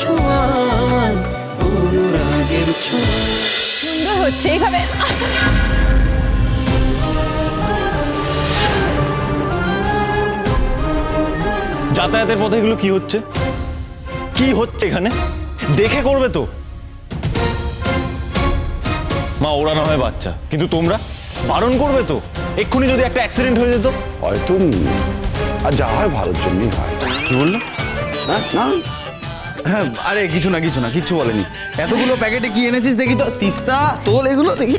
ছোঁয়ায় অনুরাগের ছোঁয়া। সুন্দর হচ্ছে এইভাবে। যাতায়াতের পথে এগুলো কি হচ্ছে? কি হচ্ছে এখানে? দেখে করবে তো। মা ওরা না হয় বাচ্চা কিন্তু তোমরা? বারণ করবে তো। এক্ষুনি যদি একটা অ্যাক্সিডেন্ট হয়ে যেত। হয়তো। আর যা হয় ভালোর জন্যই হয়। কি বলল? হ্যাঁ না। হ্যাঁ আরে কিছু না কিছু না কিচ্ছু বলেনি। এতগুলো প্যাকেটে কি এনেছিস দেখি তো? তিস্তা তোল এগুলো দেখি।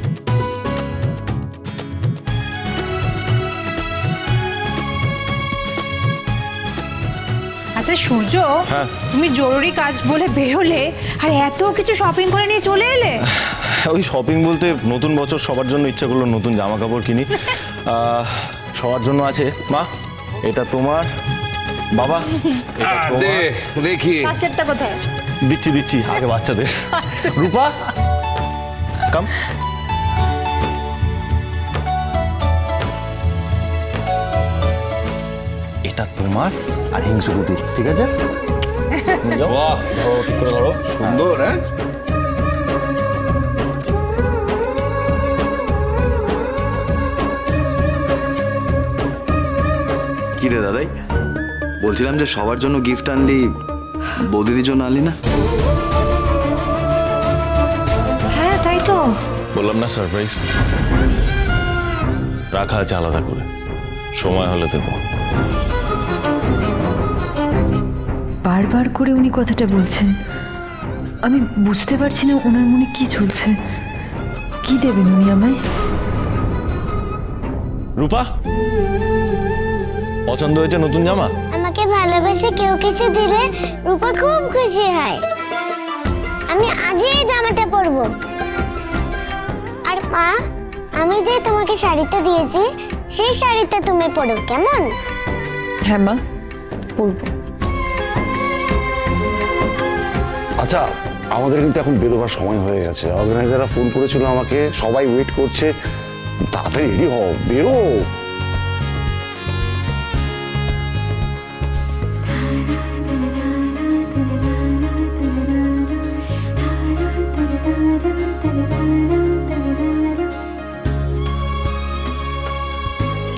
আচ্ছা সূর্য হ্যাঁ। তুমি জরুরি কাজ বলে বেরোলে আর এত কিছু শপিং করে নিয়ে চলে এলে? ওই শপিং বলতে নতুন বছর সবার জন্য ইচ্ছা করল নতুন জামা কাপড় কিনি। আহ, সবার জন্য আছে। মা এটা তোমার বাবা। দে দেখি। প্যাকেটটা কোথায়? দিচ্ছি দিচ্ছি আগে বাচ্চাদের। রূপা কাম এটা তোমার আর হিংসুকুটির ঠিক আছে? যাও। ঠিক করে ধরো। সুন্দর হ্যাঁ? কি রে দাদাই? বলছিলাম যে সবার জন্য গিফট আনলি বৌদিদির জন্য আনলি না? হ্যাঁ তাই তো। বললাম না সারপ্রাইজ রাখা আছে আলাদা করে। সময় হলে দেবো। বারবার করে উনি কথাটা বলছেন। আমি বুঝতে পারছি না ওনার মনে কি চলছে। কি দেবেন উনি আমায়? রূপা? পছন্দ হয়েছে নতুন জামা? আমাকে ভালোবেসে কেউ কিছু দিলে রূপা খুব খুশি হয়। আমি আজই এই জামাটা পরবো। আর মা আমি যে তোমাকে শাড়িটা দিয়েছি সেই শাড়িটা তুমি পরো কেমন? হ্যাঁ মা পরবো। আচ্ছা আমাদের কিন্তু এখন বেরোবার সময় হয়ে গেছে। অর্গানাইজাররা ফোন করেছিল আমাকে সবাই ওয়েট করছে। তাড়াতাড়ি রেডি হও বেরো।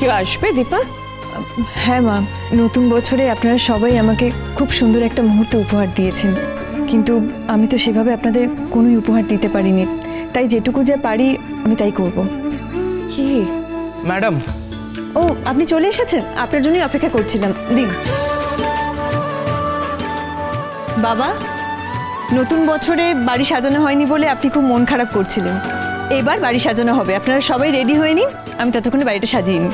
কেউ আসবে দীপা? হ্যাঁ মা। নতুন বছরে আপনারা সবাই আমাকে খুব সুন্দর একটা মুহূর্ত উপহার দিয়েছেন। কিন্তু আমি তো সেভাবে আপনাদের কোনোই উপহার দিতে পারিনি। তাই যেটুকু যা পারি আমি তাই করব। কি? ম্যাডাম। ও আপনি চলে এসেছেন? আপনার জন্যই অপেক্ষা করছিলাম। দিন। বাবা নতুন বছরে বাড়ি সাজানো হয়নি বলে আপনি খুব মন খারাপ করছিলেন। এবার বাড়ি সাজানো হবে। আপনারা সবাই রেডি হয়ে নিন। আমি ততক্ষণে বাড়িটা সাজিয়ে নিই।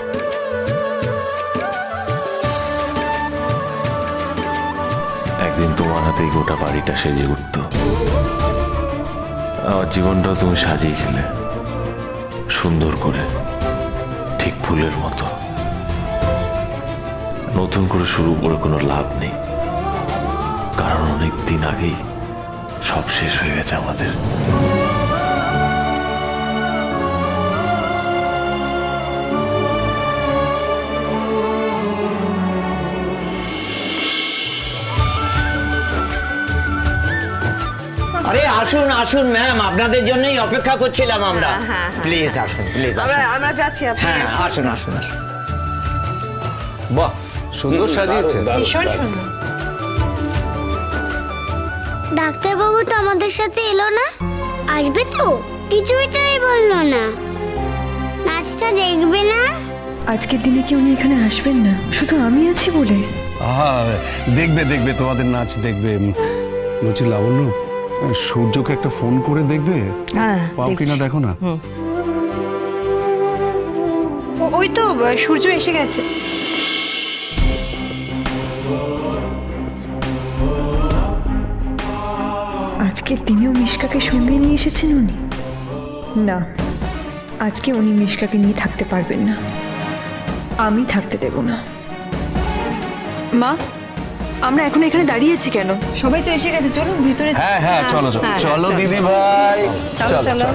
একদিন গোটা বাড়িটা সেজে উঠত। আমার জীবনটাও তুমি সাজিয়েছিলে। সুন্দর করে, ঠিক ফুলের মতো। নতুন করে শুরু করে কোনো লাভ নেই। কারণ অনেক দিন আগেই সব শেষ হয়ে গেছে আমাদের। আরে আসুন আসুন ম্যাম আপনাদের জন্যই অপেক্ষা করছিলাম আমরা। প্লিজ আসুন প্লিজ আমরা আমরা যাচ্ছি হ্যাঁ আসুন। আসুন আসুন। বাহ সুন্দর সাজিয়েছে ভীষণ সুন্দর। ডাক্তারবাবু তো আমাদের সাথে এলো না? আসবে তো? কিছুই তাই বলল না। নাচটা দেখবে না? আজকের দিনে কি উনি এখানে আসবেন না? শুধু আমি আছি বলে। হ্যাঁ দেখবে দেখবে তোমাদের নাচ দেখবে। বলছি লাবণ্য সূর্যকে একটা ফোন করে দেখবে? হ্যাঁ পাও কিনা দেখো না? ওই তো সূর্য এসে গেছে। আজকের দিনেও মিশকাকে সঙ্গে নিয়ে এসেছেন উনি? না আজকে উনি মিশকাকে নিয়ে থাকতে পারবেন না। আমি থাকতে দেব না। মা আমরা এখন এখানে দাঁড়িয়েছি কেন? সবাই তো এসে গেছে চলুন ভিতরে হ্যাঁ হ্যাঁ চলো চলো। হ্যাঁ, চলো চলো। দিদি ভাই। চলো চলো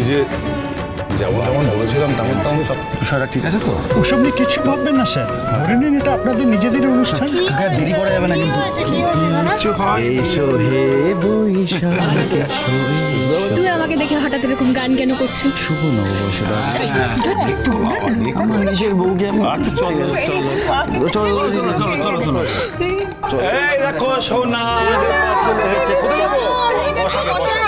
যে যেমন যেমন বলেছিলাম তেমন তেমন সব বিষয়টা ঠিক আছে তো ওসব নিয়ে কিছু ভাববেন না স্যার ধরে নিন এটা আপনাদের নিজেদের অনুষ্ঠান কাকা, দেরি করা যাবে না কিন্তু এসো হে তুই আমাকে দেখে হঠাৎ এরকম গান কেন করছ শুভ নববর্ষটা আমার নিজের বউকে আমি আচ্ছা চলো চলো চলো চলো চলো এই দেখো সোনা কোথায় যাব বসাবে বসাবে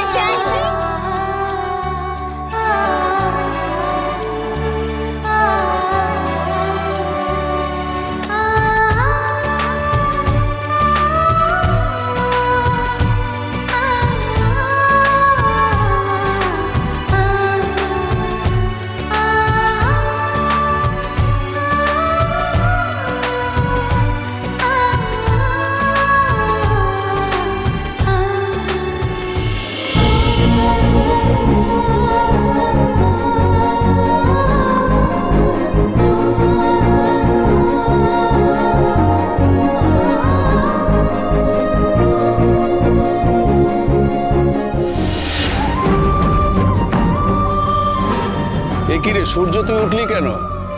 এ কি রে সূর্য তুই উঠলি কেন?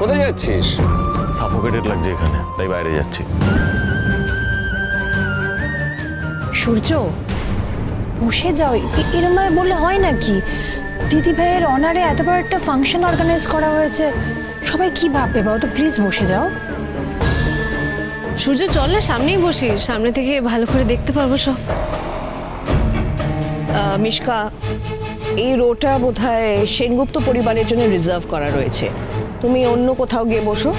কোথায় যাচ্ছিস? সাফোকেটেড লাগছে এখানে তাই বাইরে যাচ্ছি। সূর্য বসে যাও। এরম ভাবে বললে হয় নাকি? দিদি ভাইয়ের অনারে এত বড় একটা ফাংশন অর্গানাইজ করা হয়েছে। সবাই কি ভাববে বাবা তো? প্লিজ বসে যাও। সূর্য চল না সামনেই বসি। সামনে থেকে ভালো করে দেখতে পারব সব। মিশকা এই রোটা বোধহয় সেনগুপ্ত পরিবারের জন্য রিজার্ভ করা রয়েছে। তুমি অন্য কোথাও গিয়ে বসো।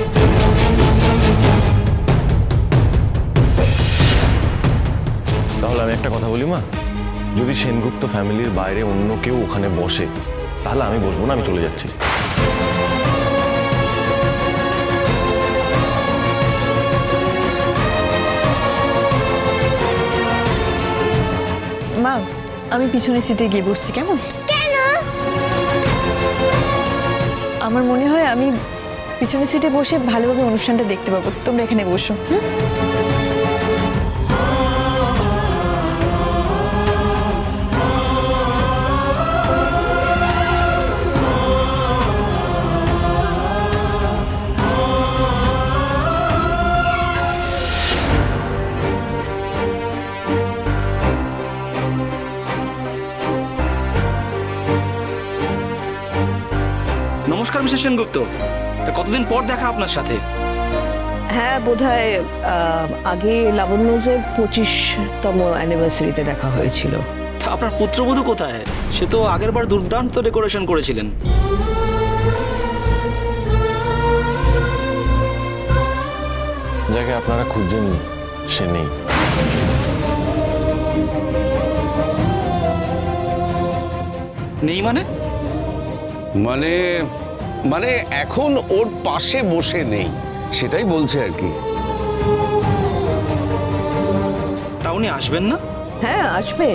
তাহলে আমি একটা কথা বলি মা। যদি সেনগুপ্ত ফ্যামিলির বাইরে অন্য কেউ ওখানে বসে তাহলে আমি বসবো না আমি চলে যাচ্ছি। মা আমি পিছনে সিটে গিয়ে বসছি কেমন? আমার মনে হয় আমি পিছনের সিটে বসে ভালোভাবে অনুষ্ঠানটা দেখতে পাবো তোমরা এখানে বসো, হুম? নমস্কার মিস্টার সেনগুপ্ত। তা কতদিন পর দেখা আপনার সাথে? হ্যাঁ বোধহয় আগে লাবণ্যজের পঁচিশতম অ্যানিভার্সারিতে দেখা হয়েছিল। তা আপনার পুত্রবধূ কোথায়? সে তো আগের বার দুর্দান্ত ডেকোরেশন করেছিলেন। যাকে আপনারা খুঁজছেন সে নেই। নেই মানে? মানে মানে এখন ওর পাশে বসে নেই সেটাই বলছে আর কি। তা উনি আসবেন না? হ্যাঁ আসবে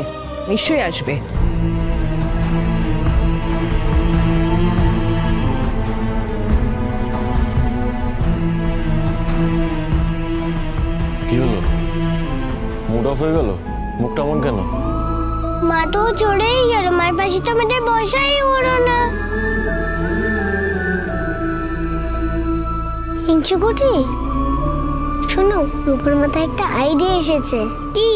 নিশ্চয়ই আসবে। কি হলো? মুড অফ হয়ে গেল? মুখটা মন কেন? মা তো চড়েই গেল মায়ের পাশে তো আমাদের বসাই হলো না। হিংসুকুটি শোনো রূপের মাথায় একটা আইডিয়া এসেছে। কি?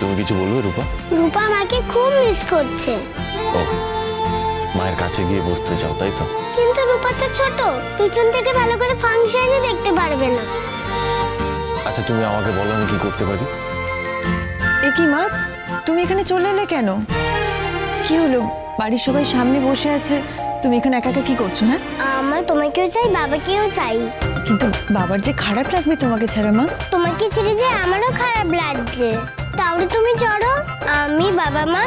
তুমি কিছু বলবে রূপা? রূপা মাকে খুব মিস করছে। ও মায়ের কাছে গিয়ে বসতে চাও তাই তো? কিন্তু রূপা তো ছোট পিছন থেকে ভালো করে ফাংশনই দেখতে পারবে না। আচ্ছা তুমি আমাকে বলো আমি কি করতে পারি? এ কি মা? তুমি এখানে চলে এলে কেন? কি হলো? বাড়ির সবাই সামনে বসে আছে তুমি এখানে একা একা কি করছ হ্যাঁ? আমার তোমাকেও চাই বাবাকেও চাই। কিন্তু বাবার যে খারাপ লাগবে তোমাকে ছাড়া মা? তোমাকে ছেড়ে যে আমারও খারাপ লাগছে। তাহলে তুমি চড়ো আমি বাবা মা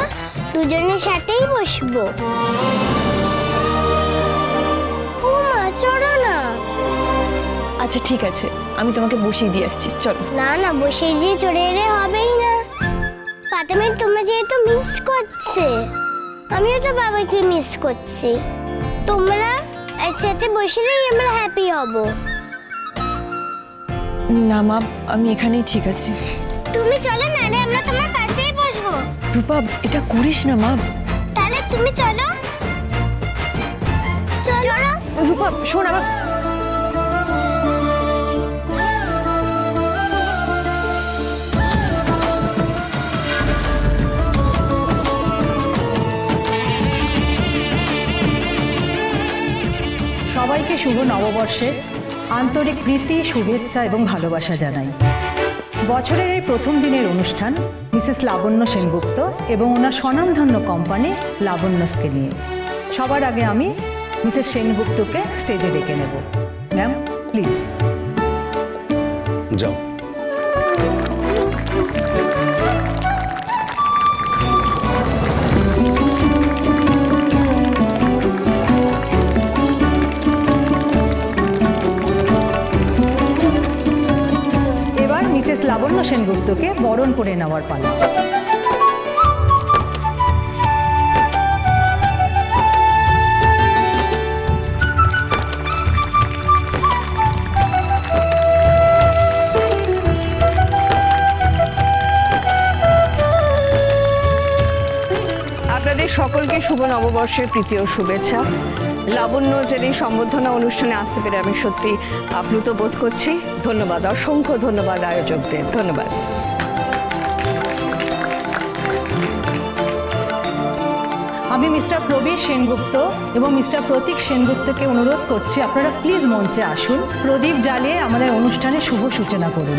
দুজনের সাথেই বসবো। ও মা চড়ো না। আচ্ছা ঠিক আছে আমি তোমাকে বসিয়ে দিয়ে আসছি চলো। না না বসিয়ে দিয়ে চড়ে এলে হবেই না। ফাতেমা তোমার যেহেতু মিস করছে আমিও তো বাবাকে মিস করছি। তোমরা একসাথে বসলেই আমরা হ্যাপি হব। না মা আমি এখানেই ঠিক আছি। তুমি চলো নালে আমরা তোমার পাশেই বসবো। রূপা এটা করিস না মা। তাহলে তুমি চলো। চলো। রূপা শোন আমার সবাইকে শুভ নববর্ষের আন্তরিক প্রীতি শুভেচ্ছা এবং ভালোবাসা জানাই। বছরের এই প্রথম দিনের অনুষ্ঠান মিসেস লাবণ্য সেনগুপ্ত এবং ওনার স্বনামধন্য কোম্পানি লাবণ্যসকে নিয়ে। সবার আগে আমি মিসেস সেনগুপ্তকে স্টেজে ডেকে নেব। Ma'am, please. যাও। লাবণ্য সেনগুপ্তকে বরণ করে নেওয়ার পালা। সকলকে শুভ নববর্ষের প্রীতি ও শুভেচ্ছা। লাবণ্যজের এই সম্বর্ধনা অনুষ্ঠানে আসতে পেরে আমি সত্যি আপ্লুত বোধ করছি। ধন্যবাদ, অসংখ্য ধন্যবাদ আয়োজকদের। ধন্যবাদ। আমি মিস্টার প্রবীর সেনগুপ্ত এবং মিস্টার প্রতীক সেনগুপ্তকে অনুরোধ করছি, আপনারা প্লিজ মঞ্চে আসুন। প্রদীপ জ্বালিয়ে আমাদের অনুষ্ঠানে শুভ সূচনা করুন।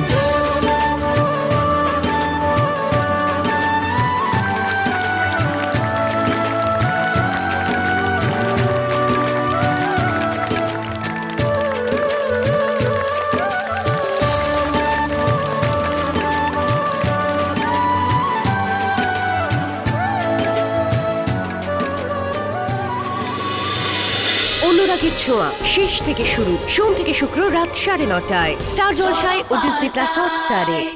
ছোঁয়া। শেষ থেকে শুরু। সোম থেকে শুক্র রাত সাড়ে নটায়। স্টার জলসায় ও ডিসনি প্লাস হটস্টারে।